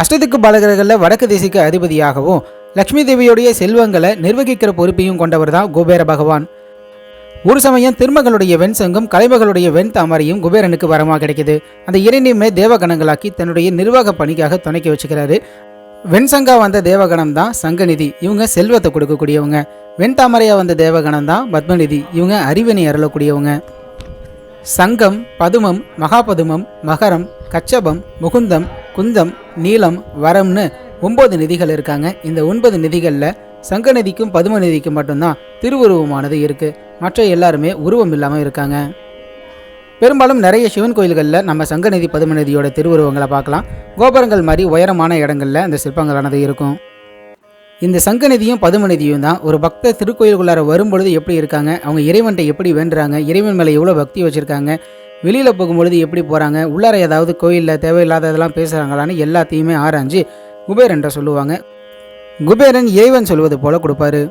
அஷ்டதிக்கு பாலகர்களில் வடக்கு திசைக்கு அதிபதியாகவும் லக்ஷ்மி தேவியுடைய செல்வங்களை நிர்வகிக்கிற பொறுப்பையும் கொண்டவர் தான் குபேர பகவான். ஒரு சமயம் திருமகளுடைய வெண் சங்கம் கலைமகளுடைய வெண் தாமரையும் குபேரனுக்கு வரமாக கிடைக்குது. அந்த இரண்டையுமே தேவகணங்களாக்கி தன்னுடைய நிர்வாக பணிக்காக துணைக்கி வச்சுக்கிறாரு. வெண்சங்கா வந்த தேவகணம் தான் சங்கநிதி இவங்க செல்வத்தை கொடுக்கக்கூடியவங்க. வெண் தாமரையா வந்த தேவகணம் தான் பத்மநிதி இவங்க அறிவினை அருளக்கூடியவங்க. சங்கம் பதுமம் மகாபதுமம் மகரம் கச்சபம் முகுந்தம் குந்தம் நீலம் வரம்னு ஒன்பது நிதிகள் இருக்காங்க. இந்த ஒன்பது நிதிகளில் சங்க நிதிக்கும் பதும நிதிக்கும் மட்டும்தான் திருவுருவமானது இருக்கு. மற்ற எல்லாருமே உருவம் இல்லாமல் இருக்காங்க. பெரும்பாலும் நிறைய சிவன் கோயில்களில் நம்ம சங்கநிதி பதுமநிதியோட திருவுருவங்களை பார்க்கலாம். கோபுரங்கள் மாதிரி உயரமான இடங்களில் அந்த சிற்பங்களானது இருக்கும். இந்த சங்கநிதியும் பதுமநிதியும் தான் ஒரு பக்தர் திருக்கோயிலுக்குள்ளார வரும்பொழுது எப்படி இருக்காங்க? அவங்க இறைவன்கிட்ட எப்படி வேண்டுறாங்க? இறைவன் மேலே எவ்வளோ பக்தி வச்சுருக்காங்க? வெளியில் போகும்பொழுது எப்படி போகிறாங்க உள்ளார ஏதாவது கோயிலில் தேவையில்லாததெல்லாம் பேசுகிறாங்களான்னு எல்லாத்தையுமே ஆராய்ஞ்சு குபேரன்ட்ட சொல்லுவாங்க. குபேரன் இறைவன் சொல்வது போல கொடுப்பாரு.